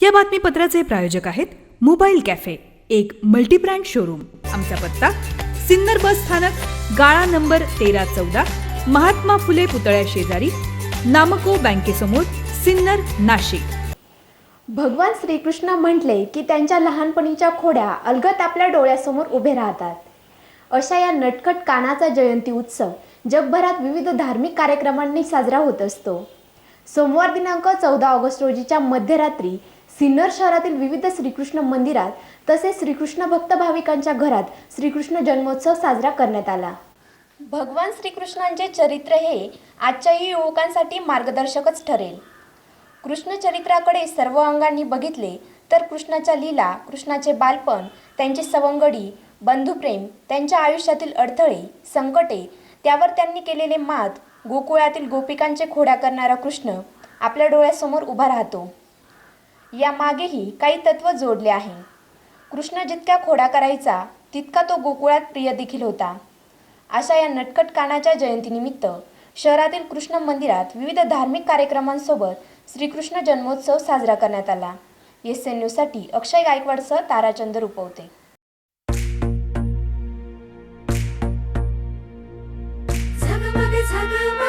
या बातमीपत्राचे प्रायोजक आहेत मोबाईल कॅफे एक मल्टीब्रँड शोरूम. आमचा पत्ता सिन्नर बस स्थानक गाळा नंबर तेरा चौदा महात्मा फुले पुतळ्या शेजारी नामको बँकेसमोर सिन्नर नाशिक. भगवान श्रीकृष्ण म्हटले की त्यांच्या लहानपणीच्या खोड्या अलगत आपल्या डोळ्यासमोर उभे राहतात. अशा या नटखट कानाचा जयंती उत्सव जगभरात विविध धार्मिक कार्यक्रमांनी साजरा होत असतो. सोमवार दिनांक चौदा ऑगस्ट रोजीच्या मध्यरात्री सिन्नर शहरातील विविध श्रीकृष्ण मंदिरात तसेच श्रीकृष्ण भक्त भाविकांच्या घरात श्रीकृष्ण जन्मोत्सव साजरा करण्यात आला. भगवान श्रीकृष्णांचे चरित्र हे आजच्याही युवकांसाठी मार्गदर्शकच ठरेल. कृष्ण चरित्राकडे सर्व अंगांनी बघितले तर कृष्णाच्या लीला कृष्णाचे बालपण त्यांचे सवंगडी बंधुप्रेम त्यांच्या आयुष्यातील अडथळे संकटे त्यावर त्यांनी केलेले मात गोकुळातील गोपिकांचे खोड्या करणारा कृष्ण आपल्या डोळ्यासमोर उभा राहतो. यामागेही काही तत्व जोडले आहे. कृष्ण जितक्या खोडा करायचा तितका तो गोकुळात प्रिय देखील होता. अशा या नटकट कानाच्या जयंतीनिमित्त शहरातील कृष्ण मंदिरात विविध धार्मिक कार्यक्रमांसोबत श्रीकृष्ण जन्मोत्सव साजरा करण्यात आला. एस एन न्यूजसाठी अक्षय गायकवाडसह ताराचंद रुपवते. झगमग झगमग.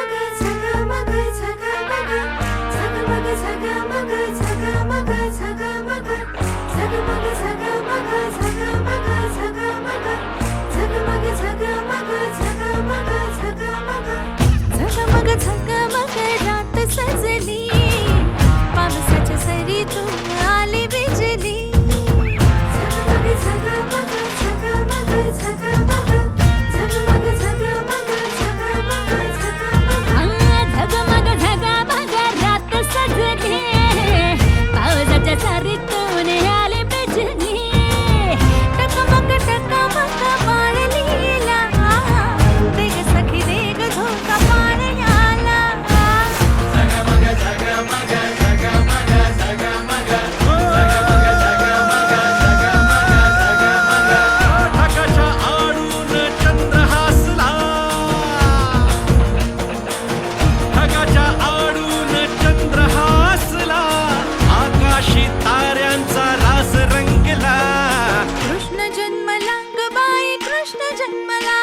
my life.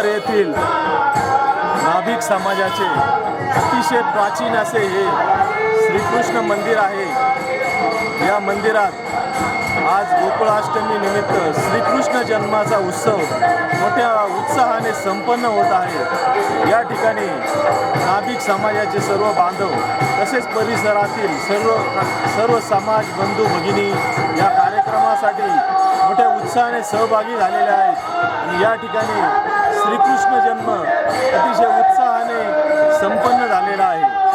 सिन्नर येथील नाभिक समाजाचे अतिशय प्राचीन असे हे श्रीकृष्ण मंदिर आहे. या मंदिरात आज गोकुळाष्टमी निमित्त श्रीकृष्ण जन्माचा उत्सव मोठ्या उत्साहाने संपन्न होत आहे. या ठिकाणी नाभिक समाजाचे सर्व बांधव तसेच परिसरातील सर्व सर्व समाज बंधू भगिनी या कार्यक्रमासाठी मोठ्या उत्साहाने सहभागी झालेले आहेत. आणि या ठिकाणी श्रीकृष्ण जन्म अतिशय उत्साहाने संपन्न झालेला आहे.